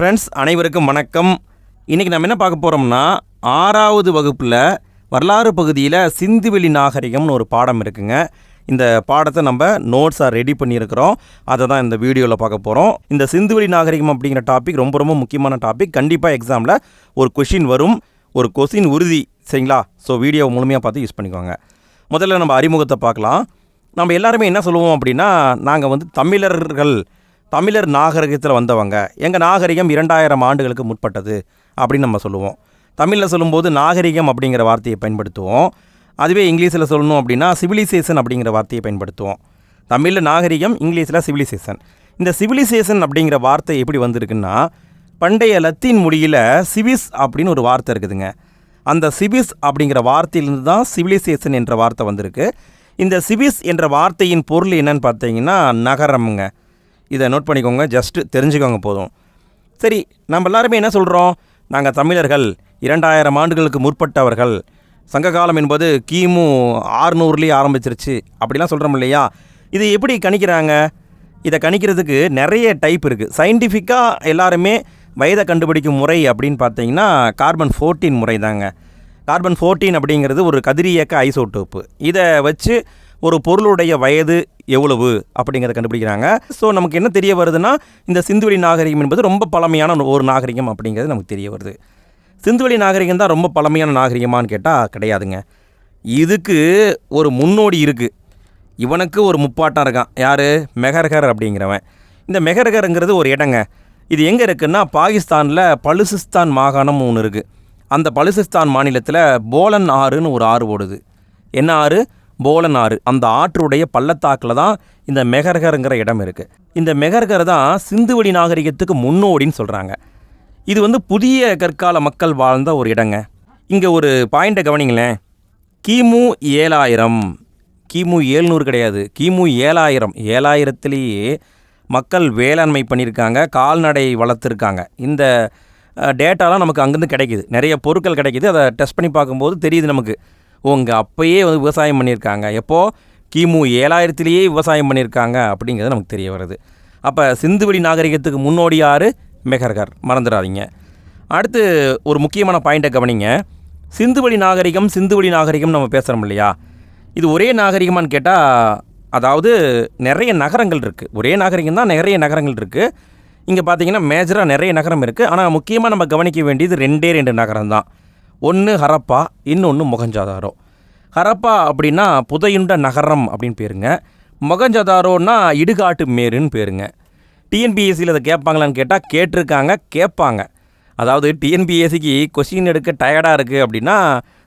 Friends அனைவருக்கும் வணக்கம். இன்றைக்கி நம்ம என்ன பார்க்க போகிறோம்னா ஆறாவது வகுப்பில் வரலாறு பகுதியில் சிந்துவெளி நாகரிகம்னு ஒரு பாடம் இருக்குங்க. இந்த பாடத்தை நம்ம நோட்ஸாக ரெடி பண்ணியிருக்கிறோம். அதை தான் இந்த வீடியோவில் பார்க்க போகிறோம் இந்த சிந்துவெளி நாகரிகம் அப்படிங்கிற டாபிக் ரொம்ப ரொம்ப முக்கியமான டாபிக் கண்டிப்பாக எக்ஸாமில் ஒரு கொஷின் வரும். ஒரு கொஷின் உறுதி சரிங்களா? ஸோ வீடியோவை முழுமையாக பார்த்து யூஸ் பண்ணிக்கோங்க. முதல்ல நம்ம அறிமுகத்தை பார்க்கலாம். நம்ம எல்லாருமே என்ன சொல்லுவோம் அப்படின்னா நாங்கள் வந்து தமிழர்கள் தமிழர் நாகரிகத்தில் வந்தவங்க எங்கள் நாகரிகம் இரண்டாயிரம் ஆண்டுகளுக்கு முற்பட்டது அப்படின்னு நம்ம சொல்லுவோம். தமிழில் சொல்லும்போது நாகரிகம் அப்படிங்கிற வார்த்தையை பயன்படுத்துவோம். அதுவே இங்கிலீஷில் சொல்லணும் அப்படின்னா சிவிலைசேஷன் அப்படிங்கிற வார்த்தையை பயன்படுத்துவோம். தமிழில் நாகரிகம் இங்கிலீஷில் சிவிலைசேஷன் இந்த சிவிலைசேஷன் அப்படிங்கிற வார்த்தை எப்படி வந்திருக்குன்னா பண்டைய லத்தீன் மொழியில் சிவிஸ் அப்படின்னு ஒரு வார்த்தை இருக்குதுங்க. அந்த சிவிஸ் அப்படிங்கிற வார்த்தையிலிருந்து தான் சிவிலைசேஷன் என்ற வார்த்தை வந்திருக்கு. இந்த சிவிஸ் என்ற வார்த்தையின் பொருள் என்னன்னு பார்த்தீங்கன்னா நகரம்ங்க. இதை நோட் பண்ணிக்கோங்க ஜஸ்ட்டு தெரிஞ்சுக்கோங்க போதும். சரி நம்ம எல்லாருமே என்ன சொல்கிறோம் நாங்கள் தமிழர்கள் இரண்டாயிரம் ஆண்டுகளுக்கு முற்பட்டவர்கள். சங்ககாலம் என்பது கிமு ஆறுநூறுலேயே ஆரம்பிச்சிருச்சு. அப்படிலாம் சொல்கிறோம் இல்லையா? இது எப்படி கணிக்கிறாங்க? இதை கணிக்கிறதுக்கு நிறைய டைப் இருக்குது சயின்டிஃபிக்காக எல்லாருமே வயதை கண்டுபிடிக்கும் முறை அப்படின்னு பார்த்தீங்கன்னா கார்பன் ஃபோர்டீன் முறை தாங்க கார்பன் ஃபோர்டீன் அப்படிங்கிறது ஒரு கதிரியக்க ஐசோட்டோப்பு இதை வச்சு ஒரு பொருளுடைய வயது எவ்வளவு அப்படிங்கிறத கண்டுபிடிக்கிறாங்க. ஸோ நமக்கு என்ன தெரிய வருதுன்னா இந்த சிந்துவெளி நாகரிகம் என்பது ரொம்ப பழமையான ஒரு நாகரிகம் அப்படிங்கிறது நமக்கு தெரிய வருது. சிந்துவெளி நாகரிகம் தான் ரொம்ப பழமையான நாகரிகமான்னு கேட்டால் கிடையாதுங்க. இதுக்கு ஒரு முன்னோடி இருக்குது இவனுக்கு ஒரு முப்பாட்டம் இருக்கான். யார்? மெஹர்கர் அப்படிங்கிறவன். இந்த மெஹர்கருங்கிறது ஒரு இடங்க. இது எங்கே இருக்குன்னா பாகிஸ்தானில் பலுசிஸ்தான் மாகாணம் ஒன்று இருக்குது அந்த பலுசிஸ்தான் மாநிலத்தில் போலன் ஆறுன்னு ஒரு ஆறு ஓடுது. என்ன ஆறு? போலனாறு அந்த ஆற்றுடைய பள்ளத்தாக்கில் தான் இந்த மெகர்கருங்கிற இடம் இருக்குது இந்த மெஹர்கர் தான் சிந்துவெளி நாகரிகத்துக்கு முன்னோடின்னு சொல்கிறாங்க இது வந்து புதிய கற்கால மக்கள் வாழ்ந்த ஒரு இடங்க. இங்கே ஒரு பாயிண்ட்டை கவனிங்களேன். கிமு ஏழாயிரம். கிமு ஏழ்நூறு கிடையாது. கிமு ஏழாயிரம். ஏழாயிரத்துலேயே மக்கள் வேளாண்மை பண்ணியிருக்காங்க கால்நடை வளர்த்துருக்காங்க. இந்த டேட்டாலாம் நமக்கு அங்கேருந்து கிடைக்குது. நிறைய பொருட்கள் கிடைக்குது. அதை டெஸ்ட் பண்ணி பார்க்கும்போது தெரியுது நமக்கு. உங்கள் அப்பயே வந்து விவசாயம் பண்ணியிருக்காங்க. எப்போது கிமு ஏழாயிரத்துலேயே விவசாயம் பண்ணியிருக்காங்க அப்படிங்கிறது நமக்கு தெரிய வருது. அப்போ சிந்துவெளி நாகரிகத்துக்கு முன்னோடியார் மெஹர்கர் மறந்துடாதீங்க. அடுத்து ஒரு முக்கியமான பாயிண்ட்டை கவனிங்க. சிந்துவெளி நாகரிகம் சிந்துவெளி நாகரிகம் நம்ம பேசுகிறோம் இல்லையா? இது ஒரே நாகரிகமான்னு கேட்டால் அதாவது நிறைய நகரங்கள் இருக்குது ஒரே நாகரிகம் தான் நிறைய நகரங்கள் இருக்குது இங்கே பார்த்தீங்கன்னா மேஜராக நிறைய நகரம் இருக்குது ஆனால் முக்கியமாக நம்ம கவனிக்க வேண்டியது ரெண்டே ரெண்டு நகரம் தான் ஒன்று ஹரப்பா இன்னொன்று மொகஞ்சாதாரோ. ஹரப்பா அப்படின்னா புதையுண்ட நகரம் அப்படின்னு பேருங்க. மொகஞ்சதாரோன்னா இடுகாட்டு மேருன்னு பேருங்க. டிஎன்பிஎஸ்சியில் அதை கேட்பாங்களான்னு கேட்டால் கேட்டிருக்காங்க கேட்பாங்க. அதாவது டிஎன்பிஎஸ்சிக்கு கொஷின் எடுக்க டயர்டாக இருக்குது அப்படின்னா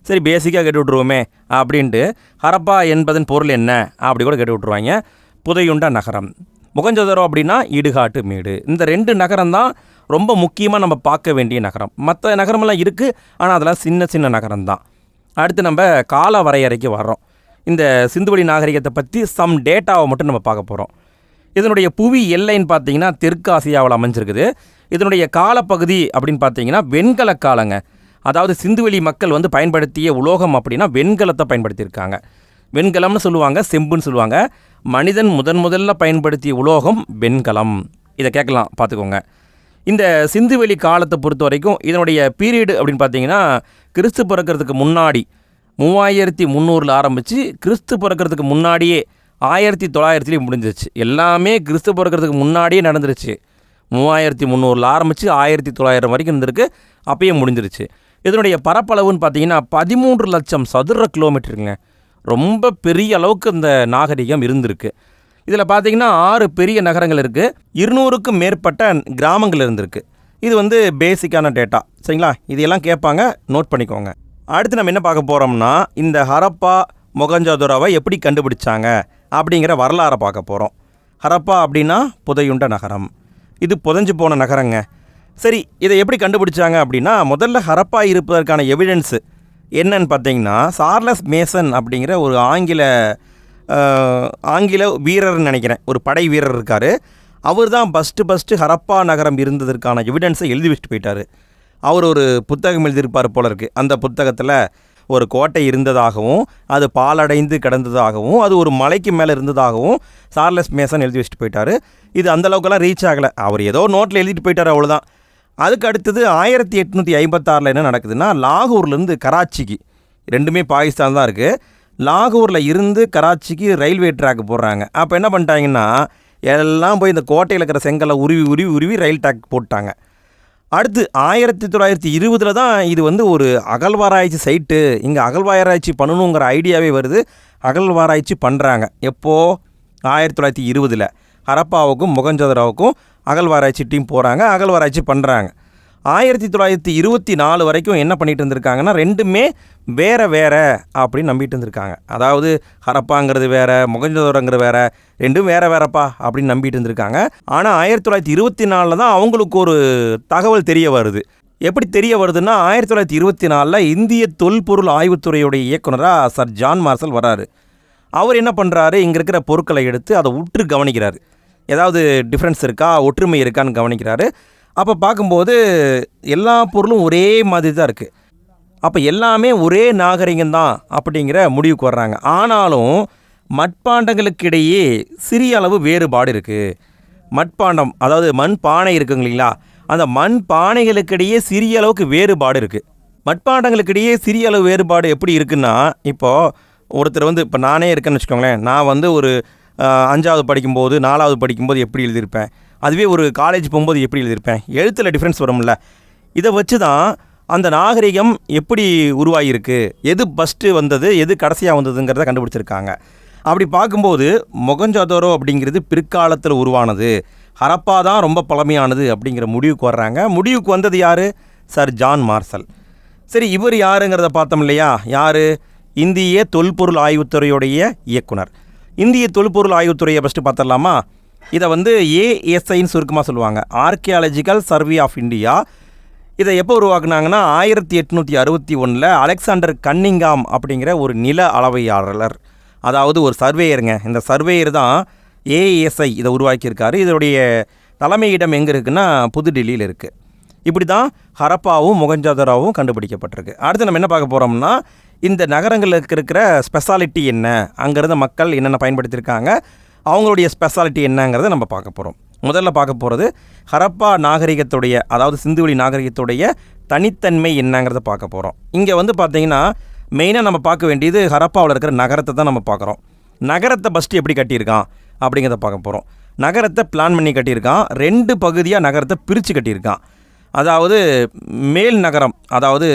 சரி பேசிக்காக கேட்டு விட்ருவோமே அப்படின்ட்டு ஹரப்பா என்பதன் பொருள் என்ன அப்படி கூட கேட்டு விட்ருவாங்க புதையுண்ட நகரம். முகஞ்சதரோ அப்படின்னா இடுகாட்டு மேடு. இந்த ரெண்டு நகரம் தான் ரொம்ப முக்கியமாக நம்ம பார்க்க வேண்டிய நகரம். மற்ற நகரமெல்லாம் இருக்குது ஆனால் அதெல்லாம் சின்ன சின்ன நகரம் தான் அடுத்து நம்ம கால வரையறைக்கு வர்றோம். இந்த சிந்துவெளி நாகரிகத்தை பற்றி சம் டேட்டாவை மட்டும் நம்ம பார்க்க போகிறோம் இதனுடைய புவி எல்லைன்னு பார்த்தீங்கன்னா தெற்கு ஆசியாவில் அமைஞ்சிருக்குது. இதனுடைய காலப்பகுதி அப்படின்னு பார்த்தீங்கன்னா வெண்கல காலங்க. அதாவது சிந்துவெளி மக்கள் வந்து பயன்படுத்திய உலோகம் அப்படின்னா வெண்கலத்தை பயன்படுத்தியிருக்காங்க. வெண்கலம்னு சொல்லுவாங்க செம்புன்னு சொல்லுவாங்க. மனிதன் முதன் முதல்ல பயன்படுத்திய உலோகம் வெண்கலம். இதை கேட்கலாம் பார்த்துக்கோங்க. இந்த சிந்துவெளி காலத்தை பொறுத்த வரைக்கும் இதனுடைய பீரியடு அப்படின்னு பார்த்தீங்கன்னா கிறிஸ்து பிறக்கிறதுக்கு முன்னாடி மூவாயிரத்தி முந்நூறில் ஆரம்பித்து கிறிஸ்து பிறக்கிறதுக்கு முன்னாடியே ஆயிரத்தி தொள்ளாயிரத்துலேயும் முடிஞ்சிருச்சு. எல்லாமே கிறிஸ்து பிறக்கிறதுக்கு முன்னாடியே நடந்துருச்சு. மூவாயிரத்தி முந்நூறில் ஆரம்பித்து ஆயிரத்தி தொள்ளாயிரம் வரைக்கும் இருந்திருக்கு. அப்பயே முடிஞ்சிருச்சு. இதனுடைய பரப்பளவுன்னு பார்த்தீங்கன்னா பதிமூன்று லட்சம் சதுர கிலோமீட்டருங்க ரொம்ப பெரிய அளவுக்கு இந்த நாகரிகம் இருந்திருக்கு. இதில் பார்த்தீங்கன்னா ஆறு பெரிய நகரங்கள் இருக்குது இருநூறுக்கும் மேற்பட்ட கிராமங்கள் இருந்திருக்கு. இது வந்து பேசிக்கான டேட்டா சரிங்களா? இதையெல்லாம் கேட்பாங்க. நோட் பண்ணிக்கோங்க. அடுத்து நம்ம என்ன பார்க்க போகிறோம்னா இந்த ஹரப்பா மொகஞ்சதுராவை எப்படி கண்டுபிடிச்சாங்க? அப்படிங்கிற வரலாறை பார்க்க போகிறோம் ஹரப்பா அப்படின்னா புதையுண்ட நகரம். இது புதைஞ்சு போன நகரங்க. சரி இதை எப்படி கண்டுபிடிச்சாங்க அப்படின்னா முதல்ல ஹரப்பா இருப்பதற்கான எவிடன்ஸு என்னன்னு பார்த்தீங்கன்னா சார்லஸ் மேசன் அப்படிங்கிற ஒரு ஆங்கில ஆங்கில வீரர்னு நினைக்கிறேன். ஒரு படை வீரர் இருக்கார். அவர் தான் ஃபஸ்ட்டு ஃபஸ்ட்டு ஹரப்பா நகரம் இருந்ததற்கான எவிடன்ஸை எழுதி வச்சுட்டு போயிட்டார். அவர் ஒரு புத்தகம் எழுதியிருப்பார் போல இருக்குது அந்த புத்தகத்தில் ஒரு கோட்டை இருந்ததாகவும் அது பாலடைந்து கிடந்ததாகவும் அது ஒரு மலைக்கு மேலே இருந்ததாகவும் சார்லஸ் மேசன் எழுதி வச்சுட்டு போயிட்டார். இது அந்தளவுக்கெல்லாம் ரீச் ஆகலை. அவர் ஏதோ நோட்டில் எழுதிட்டு போயிட்டார் அவ்வளோதான் அதுக்கு அடுத்தது ஆயிரத்தி எட்நூற்றி ஐம்பத்தாறில் என்ன நடக்குதுன்னா லாகூர்லேருந்து கராச்சிக்கு ரெண்டுமே பாகிஸ்தான் தான் இருக்குது லாகூரில் இருந்து கராச்சிக்கு ரயில்வே ட்ராக் போடுறாங்க. அப்போ என்ன பண்ணிட்டாங்கன்னா எல்லாம் போய் இந்த கோட்டையில் இருக்கிற செங்கலை உருவி உருவி உருவி ரயில் ட்ராக் போட்டாங்க. அடுத்து ஆயிரத்தி தொள்ளாயிரத்தி இருபதில் தான் இது வந்து ஒரு அகழ்வாராய்ச்சி சைட்டு இங்கே அகழ்வாராய்ச்சி பண்ணணுங்கிற ஐடியாவே வருது. அகழ்வாராய்ச்சி பண்ணுறாங்க எப்போது ஆயிரத்தி தொள்ளாயிரத்தி இருபதில். ஹரப்பாவுக்கும் முகஞ்சதராவுக்கும் அகழ்வாராய்ச்சி டீம் போகிறாங்க அகழ்வாராய்ச்சி பண்ணுறாங்க ஆயிரத்தி தொள்ளாயிரத்தி இருபத்தி நாலு வரைக்கும் என்ன பண்ணிட்டு இருந்திருக்காங்கன்னா ரெண்டுமே வேற வேற அப்படின்னு நம்பிட்டு இருந்திருக்காங்க. அதாவது ஹரப்பாங்கிறது வேற முகஞ்சதோரங்கிறது வேற ரெண்டும் வேற வேறப்பா அப்படின்னு நம்பிட்டு இருந்திருக்காங்க. ஆனால் ஆயிரத்தி தொள்ளாயிரத்தி இருபத்தி நாலில் தான் அவங்களுக்கு ஒரு தகவல் தெரிய வருது. எப்படி தெரிய வருதுன்னா ஆயிரத்தி தொள்ளாயிரத்தி இருபத்தி நாலில் இந்திய தொல்பொருள் ஆய்வுத்துறையுடைய இயக்குனராக சர் ஜான் மார்சல் வராரு அவர் என்ன பண்ணுறாரு இங்கே இருக்கிற பொருட்களை எடுத்து அதை உற்று கவனிக்கிறார். ஏதாவது டிஃப்ரென்ஸ் இருக்கா? ஒற்றுமை இருக்கான்னு கவனிக்கிறாரு. அப்போ பார்க்கும்போது எல்லா பொருளும் ஒரே மாதிரி தான் இருக்குது அப்போ எல்லாமே ஒரே நாகரிகம் தான் அப்படிங்கிற முடிவுக்கு வர்றாங்க. ஆனாலும் மட்பாண்டங்களுக்கிடையே சிறிய அளவு வேறுபாடு இருக்குது மட்பாண்டம் அதாவது மண் பானை இருக்குங்க இல்லைங்களா? அந்த மண் பானைகளுக்கிடையே சிறிய அளவுக்கு வேறுபாடு இருக்குது மட்பாண்டங்களுக்கிடையே சிறிய அளவு வேறுபாடு எப்படி இருக்குன்னா இப்போது ஒருத்தர் வந்து இப்போ நானே இருக்கேன்னு வச்சுக்கோங்களேன். நான் வந்து ஒரு அஞ்சாவது படிக்கும்போது நாலாவது படிக்கும்போது எப்படி எழுதியிருப்பேன்? அதுவே ஒரு காலேஜ் போகும்போது எப்படி எழுதியிருப்பேன்? எழுத்தில் டிஃப்ரென்ஸ் வரும்ல. இதை வச்சு தான் அந்த நாகரிகம் எப்படி உருவாகியிருக்கு? எது ஃபஸ்ட்டு வந்தது எது கடைசியாக வந்ததுங்கிறத கண்டுபிடிச்சிருக்காங்க. அப்படி பார்க்கும்போது மொகஞ்சதோரோ அப்படிங்கிறது பிற்காலத்தில் உருவானது. ஹரப்பா தான் ரொம்ப பழமையானது அப்படிங்கிற முடிவுக்கு வர்றாங்க. முடிவுக்கு வந்தது யார்? Sir John Marshall. சரி இவர் யாருங்கிறத பார்த்தோம் இல்லையா? யார்? இந்திய தொல்பொருள் ஆய்வுத்துறையுடைய இயக்குனர். இந்திய தொல்பொருள் ஆய்வுத்துறையை ஃபஸ்ட்டு பார்த்துடலாமா? இதை வந்து ஏஎஸ்ஐன்னு சுருக்கமாக சொல்லுவாங்க. ஆர்கியாலஜிக்கல் சர்வே ஆஃப் இந்தியா இதை எப்போ உருவாக்குனாங்கன்னா ஆயிரத்தி எட்நூற்றி அறுபத்தி ஒன்றில் அலெக்சாண்டர் கன்னிங்காம் அப்படிங்கிற ஒரு நில அளவையாளர். அதாவது ஒரு சர்வேயருங்க. இந்த சர்வேயர் தான் ஏஎஸ்ஐ இதை உருவாக்கியிருக்காரு. இதோடைய தலைமையிடம் எங்கே இருக்குன்னா புதுடில்லியில் இருக்குது இப்படி தான் ஹரப்பாவும் மொகஞ்சதாராவும் கண்டுபிடிக்கப்பட்டிருக்கு. அடுத்து நம்ம என்ன பார்க்க போகிறோம்னா இந்த நகரங்களுக்கு இருக்கிற ஸ்பெஷாலிட்டி என்ன? அங்கேருந்து மக்கள் என்னென்ன பயன்படுத்தியிருக்காங்க? அவங்களுடைய ஸ்பெஷாலிட்டி என்னங்கிறத நம்ம பார்க்க போகிறோம் முதல்ல பார்க்க போகிறது ஹரப்பா நாகரிகத்துடைய அதாவது சிந்துவெளி நாகரிகத்துடைய தனித்தன்மை என்னங்கிறத பார்க்க போகிறோம் இங்கே வந்து பார்த்தீங்கன்னா மெயினாக நம்ம பார்க்க வேண்டியது ஹரப்பாவில் இருக்கிற நகரத்தை தான் நம்ம பார்க்குறோம். நகரத்தை ஃபஸ்ட்டு எப்படி கட்டியிருக்கான் அப்படிங்கிறத பார்க்க போகிறோம் நகரத்தை பிளான் பண்ணி கட்டியிருக்கான். ரெண்டு பகுதியாக நகரத்தை பிரித்து கட்டியிருக்கான். அதாவது மேல் நகரம் அதாவது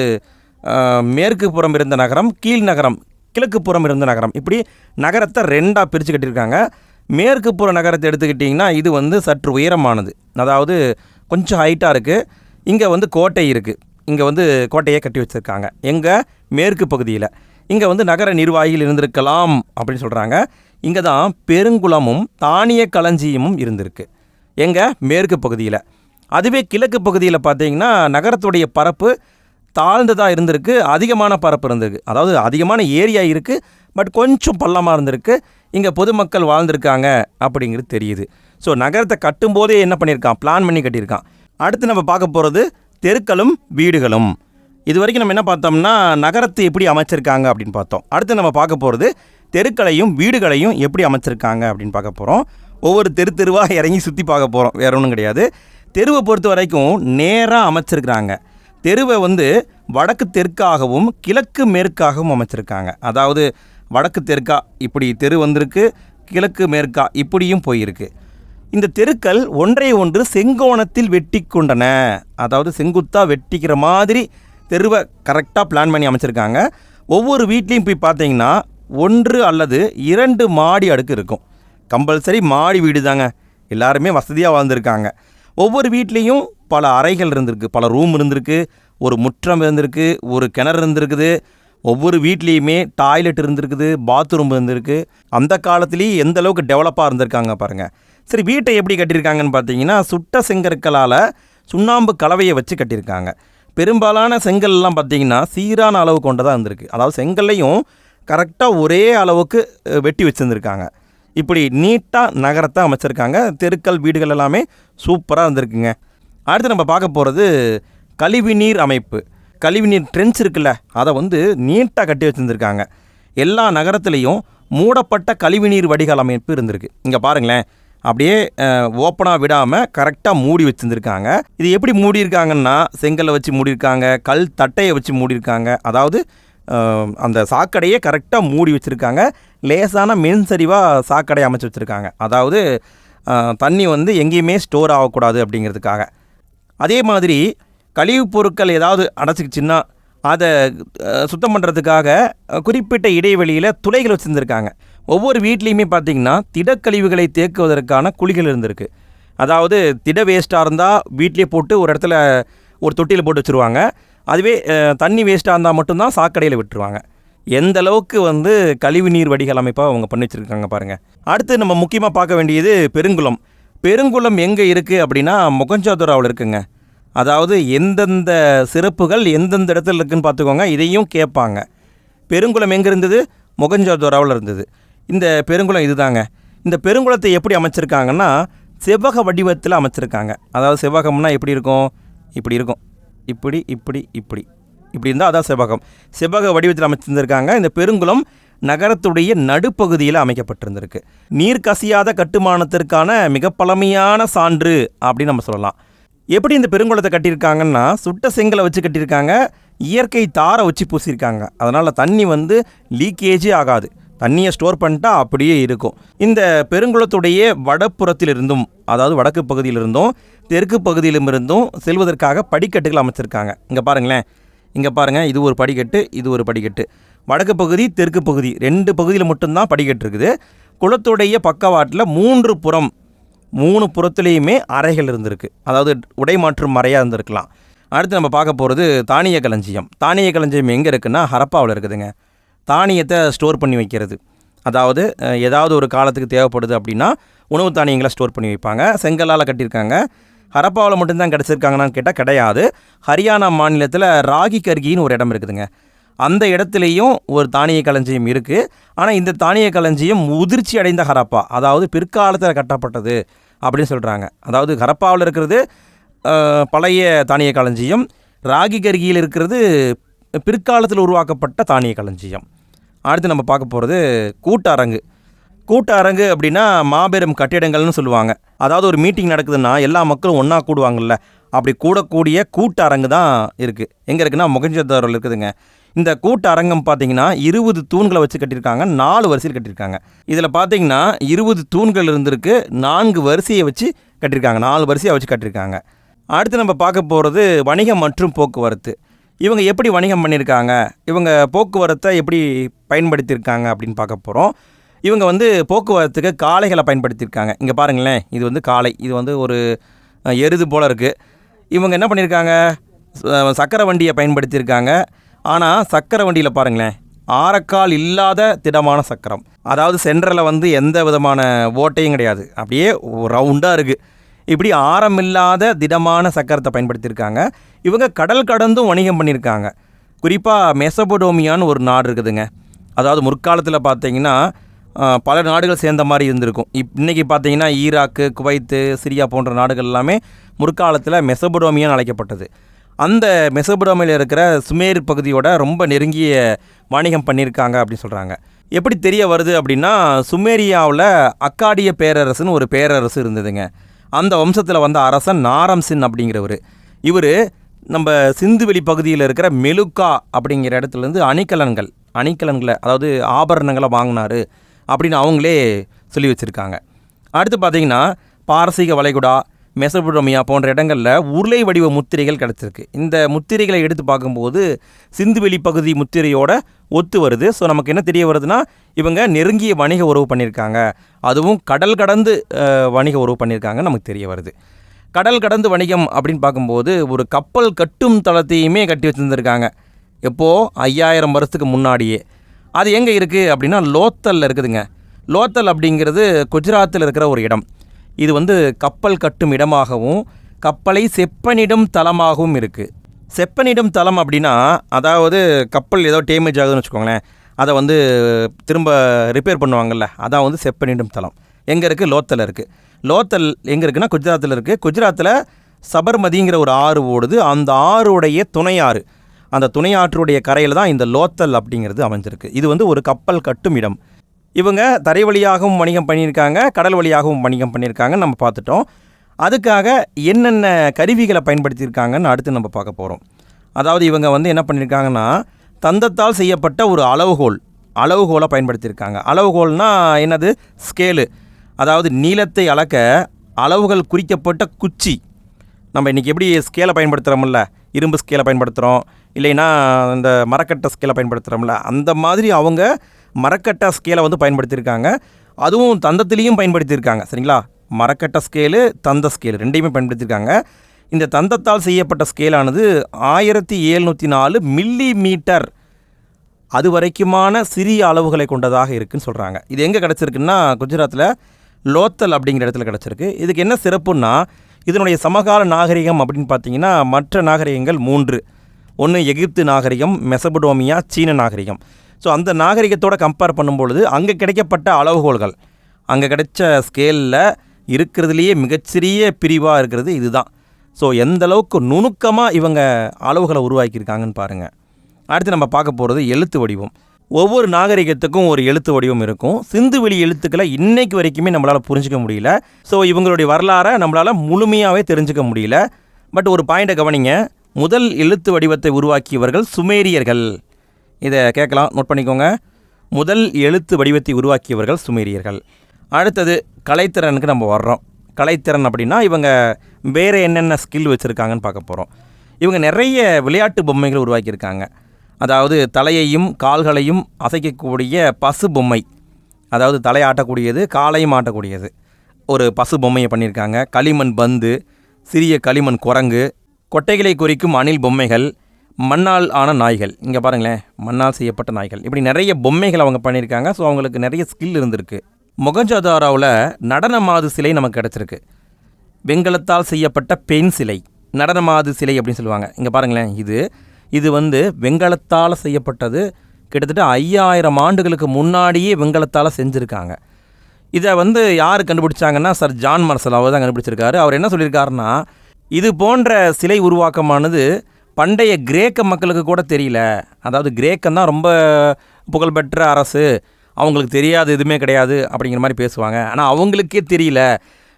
மேற்கு புறம் இருந்த நகரம் கீழ் நகரம் கிழக்கு புறம் இருந்த நகரம். இப்படி நகரத்தை ரெண்டாக பிரித்து கட்டியிருக்காங்க. மேற்கு புற நகரத்தை எடுத்துக்கிட்டிங்கன்னா இது வந்து சற்று உயரமானது. அதாவது கொஞ்சம் ஹைட்டாக இருக்குது இங்கே வந்து கோட்டை இருக்குது இங்கே வந்து கோட்டையை கட்டி வச்சுருக்காங்க. எங்கள் மேற்கு பகுதியில். இங்கே வந்து நகர நிர்வாகிகள் இருந்திருக்கலாம் அப்படின்னு சொல்கிறாங்க இங்கே தான் பெருங்குளமும் தானிய களஞ்சியமும் இருந்திருக்கு. எங்கள் மேற்கு பகுதியில். அதுவே கிழக்கு பகுதியில் பார்த்தீங்கன்னா நகரத்துடைய பரப்பு தாழ்ந்ததாக இருந்திருக்கு. அதிகமான பரப்பு இருந்திருக்கு. அதாவது அதிகமான ஏரியா இருக்குது பட் கொஞ்சம் பள்ளமாக இருந்திருக்கு. இங்கே பொதுமக்கள் வாழ்ந்திருக்காங்க அப்படிங்கிறது தெரியுது. ஸோ நகரத்தை கட்டும்போதே என்ன பண்ணியிருக்கான்? பிளான் பண்ணி கட்டியிருக்கான். அடுத்து நம்ம பார்க்க போகிறது தெருக்களும் வீடுகளும். இது வரைக்கும் நம்ம என்ன பார்த்தோம்னா நகரத்தை எப்படி அமைச்சிருக்காங்க அப்படின்னு பார்த்தோம். அடுத்து நம்ம பார்க்க போகிறது தெருக்களையும் வீடுகளையும் எப்படி அமைச்சிருக்காங்க அப்படின்னு பார்க்க போகிறோம் ஒவ்வொரு தெரு தெருவாக இறங்கி சுற்றி பார்க்க போகிறோம் வேற ஒன்றும் கிடையாது. தெருவை பொறுத்த வரைக்கும் நேராக அமைச்சிருக்கிறாங்க. தெருவை வந்து வடக்கு தெற்காகவும் கிழக்கு மேற்காகவும் அமைச்சிருக்காங்க. அதாவது வடக்கு தெற்கா இப்படி தெரு வந்திருக்கு கிழக்கு மேற்கா இப்படியும் போயிருக்கு. இந்த தெருக்கள் ஒன்றை ஒன்று செங்கோணத்தில் வெட்டி கொண்டன அதாவது செங்குத்தாக வெட்டிக்கிற மாதிரி தெருவை கரெக்டாக பிளான் பண்ணி அமைச்சிருக்காங்க. ஒவ்வொரு வீட்லேயும் போய் பார்த்தீங்கன்னா ஒன்று அல்லது இரண்டு மாடி அடுக்கு இருக்கும். கம்பல்சரி மாடி வீடு தாங்க எல்லாருமே வசதியாக வாழ்ந்துருக்காங்க. ஒவ்வொரு வீட்லேயும் பல அறைகள் இருந்திருக்கு. பல ரூம் இருந்திருக்கு. ஒரு முற்றம் இருந்திருக்கு. ஒரு கிணறு இருந்திருக்குது. ஒவ்வொரு வீட்லேயுமே டாய்லெட் இருந்திருக்குது பாத்ரூம் இருந்திருக்கு. அந்த காலத்துலேயும் எந்த அளவுக்கு டெவலப்பாக இருந்திருக்காங்க பாருங்கள் சரி வீட்டை எப்படி கட்டியிருக்காங்கன்னு பார்த்தீங்கன்னா சுட்ட செங்கற்களால் சுண்ணாம்பு கலவையை வச்சு கட்டியிருக்காங்க. பெரும்பாலான செங்கல்லாம் பார்த்தீங்கன்னா சீரான அளவு கொண்டதாக இருந்திருக்கு. அதாவது செங்கல்லையும் கரெக்டாக ஒரே அளவுக்கு வெட்டி வச்சுருந்துருக்காங்க. இப்படி நீட்டாக நகரத்தை அமைச்சிருக்காங்க. தெருக்கள் வீடுகள் எல்லாமே சூப்பராக இருந்திருக்குங்க. அடுத்து நம்ம பார்க்க போகிறது கழிவுநீர் அமைப்பு. கழிவுநீர் ட்ரென்ச் இருக்குல்ல அதை வந்து நீட்டாக கட்டி வச்சுருந்துருக்காங்க. எல்லா நகரத்துலேயும் மூடப்பட்ட கழிவுநீர் வடிகால் அமைப்பு இருந்திருக்கு. இங்கே பாருங்களேன் அப்படியே ஓப்பனாக விடாமல் கரெக்டாக மூடி வச்சுருந்துருக்காங்க. இது எப்படி மூடியிருக்காங்கன்னா செங்கலை வச்சு மூடியிருக்காங்க கல் தட்டையை வச்சு மூடியிருக்காங்க. அதாவது அந்த சாக்கடையை கரெக்டாக மூடி வச்சுருக்காங்க. லேசான மின் சரிவாக சாக்கடை அமைச்சு வச்சுருக்காங்க. அதாவது தண்ணி வந்து எங்கேயுமே ஸ்டோர் ஆகக்கூடாது அப்படிங்கிறதுக்காக. அதே மாதிரி கழிவுப் பொருட்கள் ஏதாவது அடைச்சிக்கிச்சின்னா அதை சுத்தம் பண்ணுறதுக்காக குறிப்பிட்ட இடைவெளியில் துளைகள் வச்சுருந்துருக்காங்க. ஒவ்வொரு வீட்லேயுமே பார்த்தீங்கன்னா திடக்கழிவுகளை தேக்குவதற்கான குழிகள் இருந்திருக்கு. அதாவது திட வேஸ்ட்டாக இருந்தால் வீட்லேயே போட்டு ஒரு இடத்துல ஒரு தொட்டியில் போட்டு வச்சுருவாங்க. அதுவே தண்ணி வேஸ்ட்டாக இருந்தால் மட்டும்தான் சாக்கடையில் விட்டுருவாங்க. எந்த அளவுக்கு வந்து கழிவு நீர் வடிகால் அமைப்பாக அவங்க பண்ணி வச்சுருக்காங்க பாருங்கள் அடுத்து நம்ம முக்கியமாக பார்க்க வேண்டியது பெருங்குளம். பெருங்குளம் எங்கே இருக்குது அப்படின்னா மொகஞ்சாதுராவில் இருக்குங்க. அதாவது எந்தெந்த சிறப்புகள் எந்தெந்த இடத்துல இருக்குன்னு பார்த்துக்கோங்க இதையும் கேட்பாங்க. பெருங்குளம் எங்கே இருந்தது? மொகஞ்சோதோராவில் இருந்தது. இந்த பெருங்குளம் இதுதாங்க. இந்த பெருங்குளத்தை எப்படி அமைச்சிருக்காங்கன்னா செவ்வக வடிவத்தில் அமைச்சிருக்காங்க. அதாவது செவ்வகம்னா எப்படி இருக்கும்? இப்படி இருக்கும். இப்படி இப்படி இப்படி. இப்படி இருந்தால் அதான் செவ்வகம். செவ்வக வடிவத்தில் அமைச்சிருந்திருக்காங்க. இந்த பெருங்குளம் நகரத்துடைய நடுப்பகுதியில் அமைக்கப்பட்டிருந்திருக்கு. நீர் கசியாத கட்டுமானத்திற்கான மிக பழமையான சான்று அப்படின்னு நம்ம சொல்லலாம். எப்படி இந்த பெருங்குளத்தை கட்டியிருக்காங்கன்னா சுட்ட செங்கலை வச்சு கட்டியிருக்காங்க இயற்கை தாரை வச்சு பூசியிருக்காங்க. அதனால் தண்ணி வந்து லீக்கேஜே ஆகாது. தண்ணியை ஸ்டோர் பண்ணிட்டா அப்படியே இருக்கும். இந்த பெருங்குளத்துடைய வடப்புறத்திலிருந்தும் அதாவது வடக்கு பகுதியிலிருந்தும் தெற்கு பகுதியிலும் இருந்தும் செல்வதற்காக படிக்கட்டுகள் அமைச்சிருக்காங்க. இங்கே பாருங்களேன். இங்கே பாருங்கள் இது ஒரு படிக்கட்டு இது ஒரு படிக்கட்டு. வடக்கு பகுதி தெற்கு பகுதி ரெண்டு பகுதியில் மட்டும்தான் படிக்கட்டு இருக்குது. குளத்துடைய பக்கவாட்டில் மூன்று புறம் மூணு புறத்துலேயுமே அறைகள் இருந்திருக்கு. அதாவது உடை மாற்றும் அறையாக இருந்திருக்கலாம். அடுத்து நம்ம பார்க்க போகிறது தானிய களஞ்சியம். தானிய களஞ்சியம் எங்கே இருக்குன்னா ஹரப்பாவில் இருக்குதுங்க. தானியத்தை ஸ்டோர் பண்ணி வைக்கிறது. அதாவது ஏதாவது ஒரு காலத்துக்கு தேவைப்படுது அப்படின்னா உணவு தானியங்களை ஸ்டோர் பண்ணி வைப்பாங்க. செங்கலால் கட்டியிருக்காங்க. ஹரப்பாவில் மட்டும்தான் கிடச்சிருக்காங்கன்னு கேட்டால் கிடையாது. ஹரியானா மாநிலத்தில் ராகி கர்கின்னு ஒரு இடம் இருக்குதுங்க. அந்த இடத்துலையும் ஒரு தானிய களஞ்சியம் இருக்குது ஆனால் இந்த தானிய களஞ்சியம் முதிர்ச்சி அடைந்த ஹரப்பா அதாவது பிற்காலத்தில் கட்டப்பட்டது அப்படின்னு சொல்கிறாங்க அதாவது ஹரப்பாவில் இருக்கிறது பழைய தானிய களஞ்சியம் ராகி கருகியில் இருக்கிறது பிற்காலத்தில் உருவாக்கப்பட்ட தானிய களஞ்சியம். அடுத்து நம்ம பார்க்க போகிறது கூட்டரங்கு. கூட்டரங்கு அப்படின்னா மாபெரும் கட்டிடங்கள்னு சொல்லுவாங்க. அதாவது ஒரு மீட்டிங் நடக்குதுன்னா எல்லா மக்களும் ஒன்றா கூடுவாங்கள்ல அப்படி கூடக்கூடிய கூட்ட அரங்கு தான் இருக்குது எங்கே இருக்குன்னா முகஞ்சதாரில் இருக்குதுங்க. இந்த கூட்ட அரங்கம் பார்த்தீங்கன்னா இருபது தூண்களை வச்சு கட்டியிருக்காங்க நாலு வரிசையில் கட்டியிருக்காங்க. இதில் பார்த்தீங்கன்னா இருபது தூண்கள் இருந்திருக்கு நான்கு வரிசையை வச்சு கட்டியிருக்காங்க நாலு வரிசையை வச்சு கட்டியிருக்காங்க. அடுத்து நம்ம பார்க்க போகிறது வணிகம் மற்றும் போக்குவரத்து. இவங்க எப்படி வணிகம் பண்ணியிருக்காங்க இவங்க போக்குவரத்தை எப்படி பயன்படுத்தியிருக்காங்க அப்படின்னு பார்க்க போகிறோம். இவங்க வந்து போக்குவரத்துக்கு காளைகளை பயன்படுத்தியிருக்காங்க. இங்கே பாருங்களேன் இது வந்து காளை இது வந்து ஒரு எருது போல் இருக்குது இவங்க என்ன பண்ணியிருக்காங்க சக்கரை சக்கர வண்டியை பயன்படுத்தியிருக்காங்க. ஆனால் சக்கர வண்டியில் பாருங்களேன். ஆரக்கால் இல்லாத திடமான சக்கரம். அதாவது சென்டரில் வந்து எந்த விதமான ஓட்டையும் கிடையாது. அப்படியே ரவுண்டாக இருக்குது இப்படி ஆரமில்லாத திடமான சக்கரத்தை பயன்படுத்தியிருக்காங்க. இவங்க கடல் கடந்தும் வணிகம் பண்ணியிருக்காங்க. குறிப்பாக மெசபடோமியான்னு ஒரு நாடு இருக்குதுங்க. அதாவது முற்காலத்தில் பார்த்தீங்கன்னா பல நாடுகள் சேர்ந்த மாதிரி இருந்திருக்கும். இப் இன்றைக்கி பார்த்தீங்கன்னா ஈராக்கு குவைத்து சிரியா போன்ற நாடுகள் எல்லாமே முற்காலத்தில் மெசபடோமியான்னு அழைக்கப்பட்டது. அந்த மெசபுடாமையில் இருக்கிற சுமேர் பகுதியோட ரொம்ப நெருங்கிய வாணிகம் பண்ணியிருக்காங்க அப்படின்னு சொல்கிறாங்க எப்படி தெரிய வருது அப்படின்னா சுமேரியாவில் அக்காடிய பேரரசுன்னு ஒரு பேரரசு இருந்ததுங்க. அந்த வம்சத்தில் வந்த அரசன் நாரம்சின் அப்படிங்கிறவர். இவர் நம்ம சிந்துவெளி பகுதியில் இருக்கிற மெலுக்கா அப்படிங்கிற இடத்துலேருந்து அணிகலன்கள் அணிகலன்களை அதாவது ஆபரணங்களை வாங்கினாரு அப்படின்னு அவங்களே சொல்லி வச்சுருக்காங்க. அடுத்து பார்த்தீங்கன்னா பாரசீக வளைகுடா மெசபடோமியா போன்ற இடங்களில் உருளை வடிவ முத்திரைகள் கிடச்சிருக்கு. இந்த முத்திரைகளை எடுத்து பார்க்கும்போது சிந்துவெளி பகுதி முத்திரையோட ஒத்து வருது. ஸோ நமக்கு என்ன தெரிய வருதுன்னா இவங்க நெருங்கிய வணிக உறவு பண்ணியிருக்காங்க. அதுவும் கடல் கடந்து வணிக உறவு பண்ணியிருக்காங்க நமக்கு தெரிய வருது. கடல் கடந்து வணிகம் அப்படின்னு பார்க்கும்போது ஒரு கப்பல் கட்டும் தளத்தையுமே கட்டி வச்சுருந்துருக்காங்க. எப்போது ஐயாயிரம் வருஷத்துக்கு முன்னாடியே. அது எங்கே இருக்குது அப்படின்னா லோத்தலில் இருக்குதுங்க. லோத்தல் அப்படிங்கிறது குஜராத்தில் இருக்கிற ஒரு இடம். இது வந்து கப்பல் கட்டும் இடமாகவும் கப்பலை செப்பனிடும் தளமாகவும் இருக்குது செப்பனிடும் தளம் அப்படின்னா அதாவது கப்பல் ஏதோ டேமேஜ் ஆகுதுன்னு வச்சுக்கோங்களேன் அதை வந்து திரும்ப ரிப்பேர் பண்ணுவாங்கள்ல அதான் வந்து செப்பனிடும் தளம் எங்கே இருக்குது லோத்தல் இருக்குது லோத்தல் எங்கே இருக்குன்னா குஜராத்தில் இருக்குது குஜராத்தில் சபர்மதிங்கிற ஒரு ஆறு ஓடுது. அந்த ஆறுடைய துணையாறு அந்த துணையாற்றுடைய கரையில் தான் இந்த லோத்தல் அப்படிங்கிறது அமைஞ்சிருக்கு. இது வந்து ஒரு கப்பல் கட்டும் இடம். இவங்க தரை வழியாகவும் வணிகம் பண்ணியிருக்காங்க கடல் வழியாகவும் வணிகம் பண்ணியிருக்காங்க நம்ம பார்த்துட்டோம். அதுக்காக என்னென்ன கருவிகளை பயன்படுத்தியிருக்காங்கன்னு அடுத்து நம்ம பார்க்க போகிறோம் அதாவது இவங்க வந்து என்ன பண்ணியிருக்காங்கன்னா தந்தத்தால் செய்யப்பட்ட ஒரு அளவுகோல் அளவுகோலை பயன்படுத்தியிருக்காங்க. அளவுகோல்னால் என்னது? ஸ்கேலு. அதாவது நீளத்தை அளக்க அளவுகள் குறிக்கப்பட்ட குச்சி. நம்ம இன்றைக்கி எப்படி ஸ்கேலை பயன்படுத்துகிறோம்ல இரும்பு ஸ்கேலை பயன்படுத்துகிறோம் இல்லைன்னா இந்த மரக்கட்டை ஸ்கேலை பயன்படுத்துகிறோம்ல அந்த மாதிரி அவங்க மரக்கட்டா ஸ்கேலை வந்து பயன்படுத்தியிருக்காங்க. அதுவும் தந்தத்துலேயும் பயன்படுத்தியிருக்காங்க. சரிங்களா? மரக்கட்டை ஸ்கேலு தந்த ஸ்கேலு ரெண்டையுமே பயன்படுத்தியிருக்காங்க. இந்த தந்தத்தால் செய்யப்பட்ட ஸ்கேலானது ஆயிரத்தி எழுநூற்றி நாலு மில்லி மீட்டர் அது வரைக்குமான சிறிய அளவுகளை கொண்டதாக இருக்குன்னு சொல்கிறாங்க இது எங்கே கிடச்சிருக்குன்னா குஜராத்தில் லோத்தல் அப்படிங்கிற இடத்துல கிடச்சிருக்கு. இதுக்கு என்ன சிறப்புன்னா இதனுடைய சமகால நாகரிகம் அப்படின்னு பார்த்தீங்கன்னா மற்ற நாகரிகங்கள் மூன்று. ஒன்று எகிப்து நாகரிகம் மெசபடோமியா சீன நாகரிகம். ஸோ அந்த நாகரிகத்தோடு கம்பேர் பண்ணும்பொழுது அங்கே கிடைக்கப்பட்ட அளவுகோல்கள் அங்கே கிடைச்ச ஸ்கேலில் இருக்கிறதுலையே மிகச்சிறிய பிரிவாக இருக்கிறது இதுதான். ஸோ எந்த அளவுக்கு நுணுக்கமாக இவங்க அளவுகளை உருவாக்கியிருக்காங்கன்னு பாருங்கள் அடுத்து நம்ம பார்க்க போகிறது எழுத்து வடிவம். ஒவ்வொரு நாகரிகத்துக்கும் ஒரு எழுத்து வடிவம் இருக்கும். சிந்துவெளி எழுத்துக்களை இன்னைக்கு வரைக்குமே நம்மளால் புரிஞ்சிக்க முடியல. ஸோ இவங்களுடைய வரலாறை நம்மளால் முழுமையாகவே தெரிஞ்சுக்க முடியல. பட் ஒரு பாயிண்டை கவனிங்க. முதல் எழுத்து வடிவத்தை உருவாக்கியவர்கள் சுமேரியர்கள். இதை கேட்கலாம். நோட் பண்ணிக்கோங்க. முதல் எழுத்து வடிவத்தை உருவாக்கியவர்கள் சுமேரியர்கள். அடுத்தது கலைத்திறனுக்கு நம்ம வர்றோம். கலைத்திறன் அப்படின்னா இவங்க வேறு என்னென்ன ஸ்கில் வச்சுருக்காங்கன்னு பார்க்க போகிறோம் இவங்க நிறைய விளையாட்டு பொம்மைகள் உருவாக்கியிருக்காங்க. அதாவது தலையையும் கால்களையும் அசைக்கக்கூடிய பசு பொம்மை. அதாவது தலையாட்டக்கூடியது காலையும் ஆட்டக்கூடியது. ஒரு பசு பொம்மையை பண்ணியிருக்காங்க. களிமண் பந்து சிறிய களிமண் குரங்கு கொட்டைகளை குறிக்கும் அணில் பொம்மைகள் மண்ணால் ஆன நாய்கள். இங்கே பாருங்களேன் மண்ணால் செய்யப்பட்ட நாய்கள். இப்படி நிறைய பொம்மைகள் அவங்க பண்ணியிருக்காங்க. ஸோ அவங்களுக்கு நிறைய ஸ்கில் இருந்திருக்கு. மொகஞ்சதாராவில் நடனமாது சிலை நமக்கு கிடச்சிருக்கு. வெண்கலத்தால் செய்யப்பட்ட பெண் சிலை. நடனமாது சிலை அப்படின்னு சொல்லுவாங்க. இங்கே பாருங்களேன் இது. இது வந்து வெண்கலத்தால் செய்யப்பட்டது. கிட்டத்தட்ட ஐயாயிரம் ஆண்டுகளுக்கு முன்னாடியே வெண்கலத்தால் செஞ்சுருக்காங்க. இதை வந்து யார் கண்டுபிடிச்சாங்கன்னா சார் ஜான் மர்சல். அவர் தான் கண்டுபிடிச்சிருக்காரு. அவர் என்ன சொல்லியிருக்காருன்னா இது போன்ற சிலை உருவாக்கமானது பண்டைய கிரேக்க மக்களுக்கு கூட தெரியல. அதாவது கிரேக்கம் தான் ரொம்ப புகழ்பெற்ற அரசு. அவங்களுக்கு தெரியாது எதுவுமே கிடையாது அப்படிங்கிற மாதிரி பேசுவாங்க. ஆனால் அவங்களுக்கே தெரியல.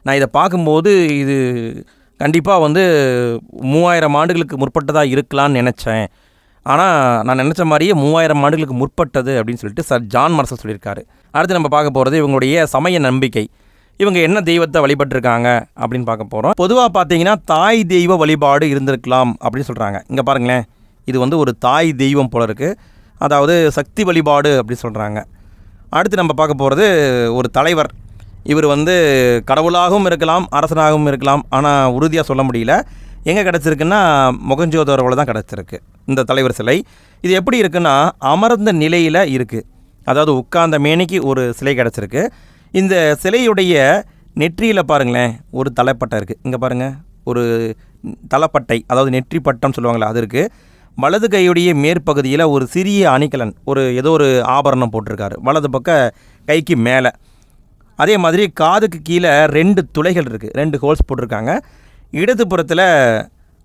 நான் இதை பார்க்கும்போது இது கண்டிப்பாக வந்து மூவாயிரம் ஆண்டுகளுக்கு முற்பட்டதாக இருக்கலாம்னு நினச்சேன். ஆனால் நான் நினச்ச மாதிரியே மூவாயிரம் ஆண்டுகளுக்கு முற்பட்டது அப்படின்னு சொல்லிட்டு சார் ஜான் மர்சல் சொல்லியிருக்காரு. அடுத்து நம்ம பார்க்க போகிறது இவங்களுடைய சமய நம்பிக்கை. இவங்க என்ன தெய்வத்தை வழிபட்டிருக்காங்க அப்படின்னு பார்க்க போகிறோம் பொதுவாக பார்த்தீங்கன்னா தாய் தெய்வ வழிபாடு இருந்திருக்கலாம் அப்படின்னு சொல்கிறாங்க இங்கே பாருங்களேன். இது வந்து ஒரு தாய் தெய்வம் போல இருக்குது அதாவது சக்தி வழிபாடு அப்படின்னு சொல்கிறாங்க அடுத்து நம்ம பார்க்க போகிறது ஒரு தலைவர். இவர் வந்து கடவுளாகவும் இருக்கலாம் அரசனாகவும் இருக்கலாம். ஆனால் உறுதியாக சொல்ல முடியல. எங்கே கிடச்சிருக்குன்னா மொகஞ்சோதரோவில் தான் கிடச்சிருக்கு. இந்த தலைவர் சிலை. இது எப்படி இருக்குன்னா அமர்ந்த நிலையில் இருக்குது அதாவது உட்கார்ந்த மேனிக்கு ஒரு சிலை கிடச்சிருக்கு. இந்த சிலையுடைய நெற்றியில் பாருங்களேன் ஒரு தலைப்பட்டை இருக்குது இங்கே பாருங்கள் ஒரு தலைப்பட்டை அதாவது நெற்றி பட்டம் சொல்லுவாங்களே அது இருக்குது வலது கையுடைய மேற்பகுதியில் ஒரு சிறிய அணிகலன் ஒரு ஏதோ ஒரு ஆபரணம் போட்டிருக்காரு. வலது பக்க கைக்கு மேலே. அதே மாதிரி காதுக்கு கீழே ரெண்டு துளைகள் இருக்குது ரெண்டு ஹோல்ஸ் போட்டிருக்காங்க. இடது புறத்தில்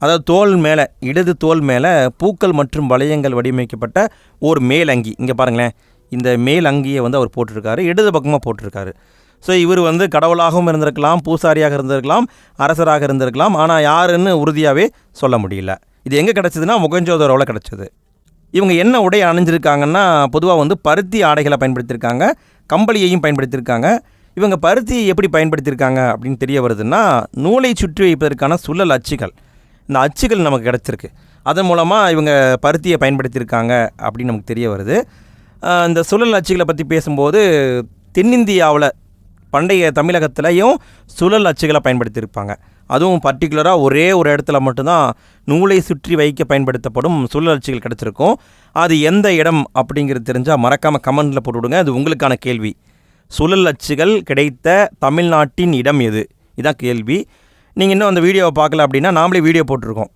அதாவது தோல் மேலே இடது தோல் மேலே பூக்கள் மற்றும் வளையங்கள் வடிவமைக்கப்பட்ட ஒரு மேலங்கி. இங்கே பாருங்களேன் இந்த மேல் அங்கியை வந்து அவர் போட்டிருக்காரு இடது பக்கமாக போட்டிருக்காரு. ஸோ இவர் வந்து கடவுளாகவும் இருந்திருக்கலாம் பூசாரியாக இருந்திருக்கலாம் அரசராக இருந்திருக்கலாம் ஆனால் யாருன்னு உறுதியாகவே சொல்ல முடியல. இது எங்கே கிடச்சிதுன்னா முகஞ்சோதரோவில் கிடச்சிது. இவங்க என்ன உடை அணிஞ்சிருக்காங்கன்னா பொதுவாக வந்து பருத்தி ஆடைகளை பயன்படுத்தியிருக்காங்க கம்பளியையும் பயன்படுத்தியிருக்காங்க. இவங்க பருத்தி எப்படி பயன்படுத்தியிருக்காங்க அப்படின்னு தெரிய வருதுன்னா நூலை சுற்றி வைப்பதற்கான சுழல் அச்சுகள். இந்த அச்சுகள் நமக்கு கிடச்சிருக்கு. அதன் மூலமாக இவங்க பருத்தியை பயன்படுத்தியிருக்காங்க அப்படின்னு நமக்கு தெரிய வருது. இந்த சுழல் அச்சுகளை பற்றி பேசும்போது தென்னிந்தியாவில் பண்டைய தமிழகத்திலையும் சுழல் அச்சுகளை பயன்படுத்தியிருப்பாங்க. அதுவும் பர்டிகுலராக ஒரே ஒரு இடத்துல மட்டும்தான் நூலை சுற்றி வைக்க பயன்படுத்தப்படும் சுழல் அச்சுகள் கிடச்சிருக்கும். அது எந்த இடம் அப்படிங்கிறது தெரிஞ்சால் மறக்காமல் கமெண்டில் போட்டு விடுங்க அது உங்களுக்கான கேள்வி. சுழல் அச்சுகள் கிடைத்த தமிழ்நாட்டின் இடம் எது? இதான் கேள்வி. நீங்கள் இன்னும் அந்த வீடியோவை பார்க்கல அப்படின்னா நாமளே வீடியோ போட்டிருக்கோம்.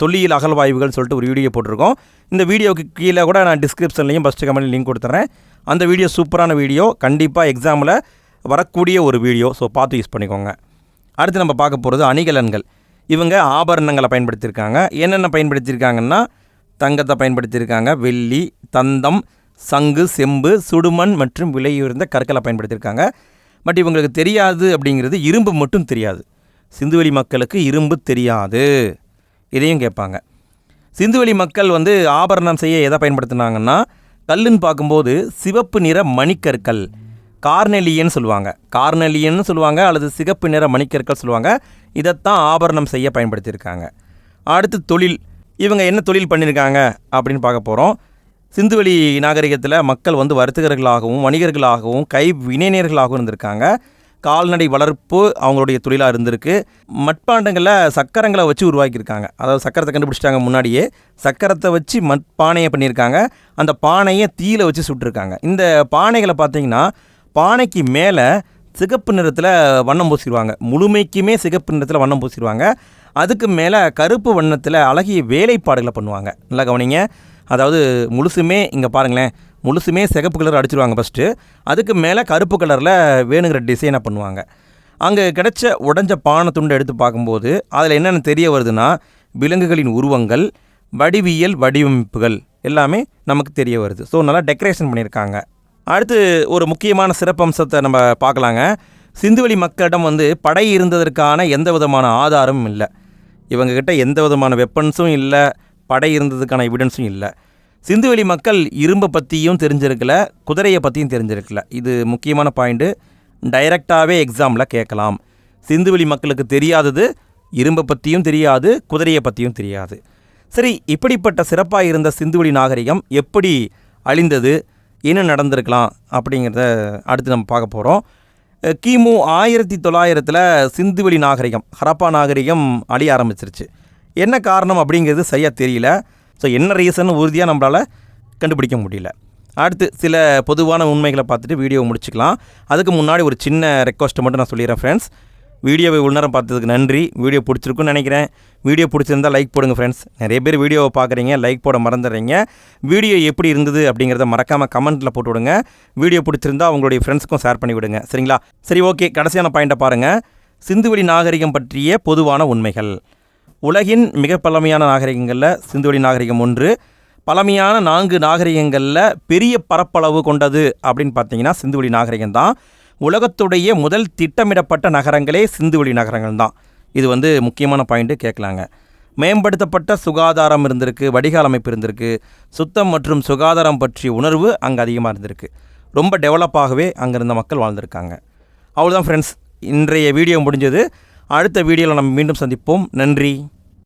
தொல்லியல் அகழ்வாய்வுகள் சொல்லிட்டு ஒரு வீடியோ போட்டிருக்கோம். இந்த வீடியோவுக்கு கீழே கூட நான் டிஸ்கிரிப்ஷன்லையும் ஃபஸ்ட்டு கமெண்ட் லிங்க் கொடுத்துட்றேன் அந்த வீடியோ சூப்பரான வீடியோ. கண்டிப்பாக எக்ஸாமில் வரக்கூடிய ஒரு வீடியோ. ஸோ பார்த்து யூஸ் பண்ணிக்கோங்க. அடுத்து நம்ம பார்க்க போகிறது அணிகலன்கள். இவங்க ஆபரணங்களை பயன்படுத்தியிருக்காங்க. என்னென்ன பயன்படுத்தியிருக்காங்கன்னா தங்கத்தை பயன்படுத்தியிருக்காங்க. வெள்ளி தந்தம் சங்கு செம்பு சுடுமண் மற்றும் விலையுயர்ந்த கற்களை பயன்படுத்தியிருக்காங்க. பட் இவங்களுக்கு தெரியாது அப்படிங்கிறது இரும்பு மட்டும் தெரியாது. சிந்துவெளி மக்களுக்கு இரும்பு தெரியாது. இதையும் கேட்பாங்க. சிந்துவெளி மக்கள் வந்து ஆபரணம் செய்ய எதை பயன்படுத்தினாங்கன்னா கல்லுன்னு பார்க்கும்போது சிவப்பு நிற மணிக்கற்கள் கார்னெலியன்னு சொல்லுவாங்க. கார்னெலியன்னு சொல்லுவாங்க அல்லது சிகப்பு நிற மணிக்கற்கள் சொல்லுவாங்க. இதைத்தான் ஆபரணம் செய்ய பயன்படுத்தியிருக்காங்க. அடுத்து தொழில். இவங்க என்ன தொழில் பண்ணியிருக்காங்க அப்படின்னு பார்க்க போகிறோம் சிந்துவெளி நாகரிகத்தில் மக்கள் வந்து வர்த்தகர்களாகவும் வணிகர்களாகவும் கை வினைஞர்களாகவும் இருந்திருக்காங்க. கால்நடை வளர்ப்பு அவங்களுடைய தொழிலாக இருந்திருக்கு. மட்பாண்டங்களில் சக்கரங்களை வச்சு உருவாக்கியிருக்காங்க. அதாவது சக்கரத்தை கண்டுபிடிச்சிட்டாங்க முன்னாடியே. சக்கரத்தை வச்சு மட்பானையை பண்ணியிருக்காங்க. அந்த பானையை தீயில வச்சு சுட்டிருக்காங்க. இந்த பானைகளை பார்த்தீங்கன்னா பானைக்கு மேலே சிகப்பு நிறத்தில் வண்ணம் பூசிடுவாங்க முழுமைக்குமே சிகப்பு நிறத்தில் வண்ணம் பூசிடுவாங்க அதுக்கு மேலே கருப்பு வண்ணத்தில் அழகிய வேலைப்பாடுகளை பண்ணுவாங்க. நல்லா கவனிங்க. அதாவது முழுசுமே இங்கே பாருங்களேன் முழுசுமே சிகப்பு கலர் அடிச்சிருவாங்க ஃபஸ்ட்டு அதுக்கு மேலே கருப்பு கலரில் வேணுங்கிற டிசைனை பண்ணுவாங்க. அங்கே கிடைச்ச உடஞ்ச பானை துண்டை எடுத்து பார்க்கும்போது அதில் என்னென்ன தெரிய வருதுன்னா விலங்குகளின் உருவங்கள் வடிவியல் வடிவமைப்புகள் எல்லாமே நமக்கு தெரிய வருது. ஸோ நல்லா டெக்கரேஷன் பண்ணியிருக்காங்க. அடுத்து ஒரு முக்கியமான சிறப்பம்சத்தை நம்ம பார்க்கலாங்க. சிந்துவெளி மக்களிடம் வந்து படை இருந்ததற்கான எந்த விதமான ஆதாரமும் இல்லை. இவங்கக்கிட்ட எந்த விதமான வெப்பன்ஸும் இல்லை. படை இருந்ததுக்கான எவிடன்ஸும் இல்லை. சிந்துவெளி மக்கள் இரும்பை பற்றியும் தெரிஞ்சிருக்கல குதிரையை பற்றியும் தெரிஞ்சிருக்கல. இது முக்கியமான பாயிண்ட்டு டைரக்டாகவே எக்ஸாமில் கேட்கலாம். சிந்துவெளி மக்களுக்கு தெரியாதது இரும்பை பற்றியும் தெரியாது குதிரையை பற்றியும் தெரியாது. சரி இப்படிப்பட்ட சிறப்பாக இருந்த சிந்துவெளி நாகரிகம் எப்படி அழிந்தது என்ன நடந்திருக்கலாம் அப்படிங்கிறத அடுத்து நம்ம பார்க்க போகிறோம் கிமு ஆயிரத்தி தொள்ளாயிரத்தில் சிந்துவெளி நாகரிகம் ஹரப்பா நாகரிகம் அழிய ஆரம்பிச்சிருச்சு. என்ன காரணம் அப்படிங்கிறது சரியாக தெரியல. ஸோ என்ன ரீசன் உறுதியாக நம்மளால் கண்டுபிடிக்க முடியல. அடுத்து சில பொதுவான உண்மைகளை பார்த்துட்டு வீடியோ முடிச்சுக்கலாம். அதுக்கு முன்னாடி ஒரு சின்ன ரெக்வஸ்ட்டை மட்டும் நான் சொல்லிடுறேன் ஃப்ரெண்ட்ஸ் வீடியோவை உள் நேரம் பார்த்ததுக்கு நன்றி. வீடியோ பிடிச்சிருக்குன்னு நினைக்கிறேன். வீடியோ பிடிச்சிருந்தா லைக் போடுங்க ஃப்ரெண்ட்ஸ் நிறைய பேர் வீடியோவை பார்க்குறீங்க லைக் போட மறந்துடுறீங்க. வீடியோ எப்படி இருந்தது அப்படிங்கிறத மறக்காமல் கமெண்ட்டில் போட்டு விடுங்க. வீடியோ பிடிச்சிருந்தா உங்களுடைய ஃப்ரெண்ட்ஸுக்கும் ஷேர் பண்ணி விடுங்க. சரிங்களா? சரி ஓகே கடைசியான பாயிண்ட்டை பாருங்கள் சிந்துவெளி நாகரிகம் பற்றிய பொதுவான உண்மைகள். உலகின் மிக பழமையான நாகரிகங்களில் சிந்துவெளி நாகரிகம் ஒன்று. பழமையான நான்கு நாகரிகங்களில் பெரிய பரப்பளவு கொண்டது அப்படின்னு பார்த்தீங்கன்னா சிந்துவெளி நாகரிகம் தான். உலகத்துடைய முதல் திட்டமிடப்பட்ட நகரங்களே சிந்துவெளி நகரங்கள் தான். இது வந்து முக்கியமான பாயிண்ட்டு கேட்கலாங்க. மேம்படுத்தப்பட்ட சுகாதாரம் இருந்திருக்கு வடிகால் அமைப்பு இருந்திருக்கு. சுத்தம் மற்றும் சுகாதாரம் பற்றிய உணர்வு அங்கே அதிகமாக இருந்திருக்கு. ரொம்ப டெவலப்பாகவே அங்கே இருந்த மக்கள் வாழ்ந்திருக்காங்க. அவ்வளோதான் ஃப்ரெண்ட்ஸ் இன்றைய வீடியோ முடிஞ்சது. அடுத்த வீடியோவில் நம்ம மீண்டும் சந்திப்போம். நன்றி.